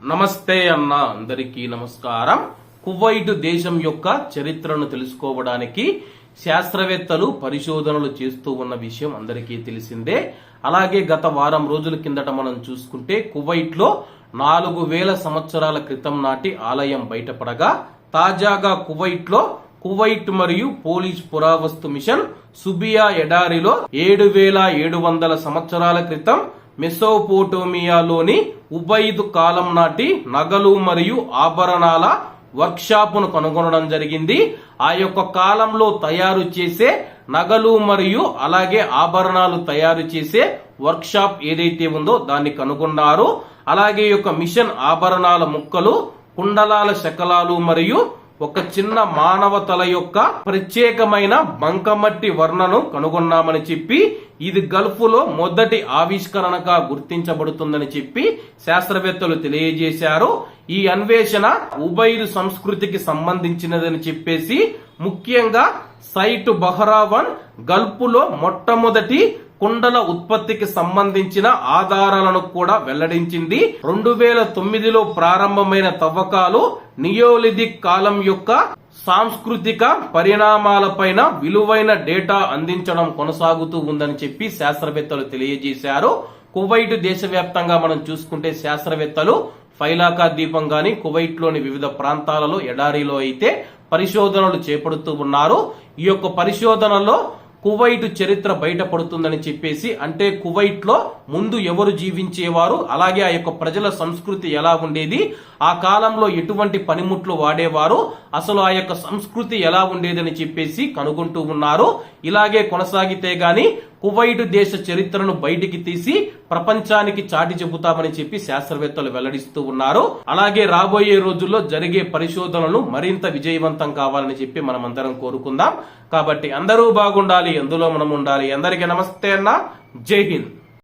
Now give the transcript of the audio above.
నమస్తే అన్న అందరికీ నమస్కారం. కువైట్ దేశం యొక్క చరిత్రను తెలుసుకోవడానికి శాస్త్రవేత్తలు పరిశోధనలు చేస్తూ ఉన్న విషయం అందరికీ తెలిసిందే. అలాగే గత వారం రోజుల కిందట మనం చూసుకుంటే కువైట్లో నాలుగు వేల సంవత్సరాల క్రితం నాటి ఆలయం బయటపడగా తాజాగా కువైట్లో కువైట్ మరియు పోలీస్ పురావస్తు మిషన్ సుబియా ఎడారిలో ఏడు వేల ఏడు వందల సంవత్సరాల క్రితం మెసోపోటోమియాలోని ఉబైద్ కాలం నాటి నగలు మరియు ఆభరణాల వర్క్షాప్ను కనుగొనడం జరిగింది. ఆ యొక్క కాలంలో తయారు చేసే నగలు మరియు అలాగే ఆభరణాలు తయారు చేసే వర్క్షాప్ ఏదైతే ఉందో దాన్ని కనుగొన్నారు. అలాగే యొక్క మిషన్ ఆభరణాల ముక్కలు కుండలాల శకలాలు మరియు ఒక చిన్న మానవ తల యొక్క ప్రత్యేకమైన బంకమట్టి వర్ణను కనుగొన్నామని చెప్పి ఇది గల్ఫ్లో మొదటి ఆవిష్కరణగా గుర్తించబడుతుందని చెప్పి శాస్త్రవేత్తలు తెలియజేశారు. ఈ అన్వేషణ ఉబైదు సంస్కృతికి సంబంధించినదని చెప్పేసి ముఖ్యంగా సైట్ బహరావన్ గల్ఫ్లో మొట్టమొదటి కుండల ఉత్పత్తికి సంబంధించిన ఆధారాలను కూడా వెల్లడించింది. రెండు వేల తొమ్మిదిలో ప్రారంభమైన తవ్వకాలు నియోలిథిక్ కాలం యొక్క సాంస్కృతిక పరిణామాలపైన విలువైన డేటా అందించడం కొనసాగుతూ ఉందని చెప్పి శాస్త్రవేత్తలు తెలియజేశారు. కువైట్ దేశవ్యాప్తంగా మనం చూసుకుంటే శాస్త్రవేత్తలు ఫైలాకా దీపం గాని కువైట్లోని వివిధ ప్రాంతాలలో ఎడారిలో అయితే పరిశోధనలు చేపడుతూ ఉన్నారు. ఈ యొక్క పరిశోధనలో కువైట్ చరిత్ర బయటపడుతుందని చెప్పేసి అంటే కువైట్లో ముందు ఎవరు జీవించేవారు అలాగే ఆ యొక్క ప్రజల సంస్కృతి ఎలా ఉండేది ఆ కాలంలో ఎటువంటి పనిముట్లు వాడేవారు అసలు ఆ యొక్క సంస్కృతి ఎలా ఉండేదని చెప్పేసి కనుగొంటూ ఉన్నారు. ఇలాగే కొనసాగితే గాని కువైట్ దేశ చరిత్రను బయటికి తీసి ప్రపంచానికి చాటి చెబుతామని చెప్పి శాస్త్రవేత్తలు వెల్లడిస్తూ ఉన్నారు. అలాగే రాబోయే రోజుల్లో జరిగే పరిశోధనలు మరింత విజయవంతం కావాలని చెప్పి మనం అందరం కోరుకుందాం. కాబట్టి అందరూ బాగుండాలి అందులో మనం ఉండాలి? అందరికీ నమస్తే అన్న. జై హింద్.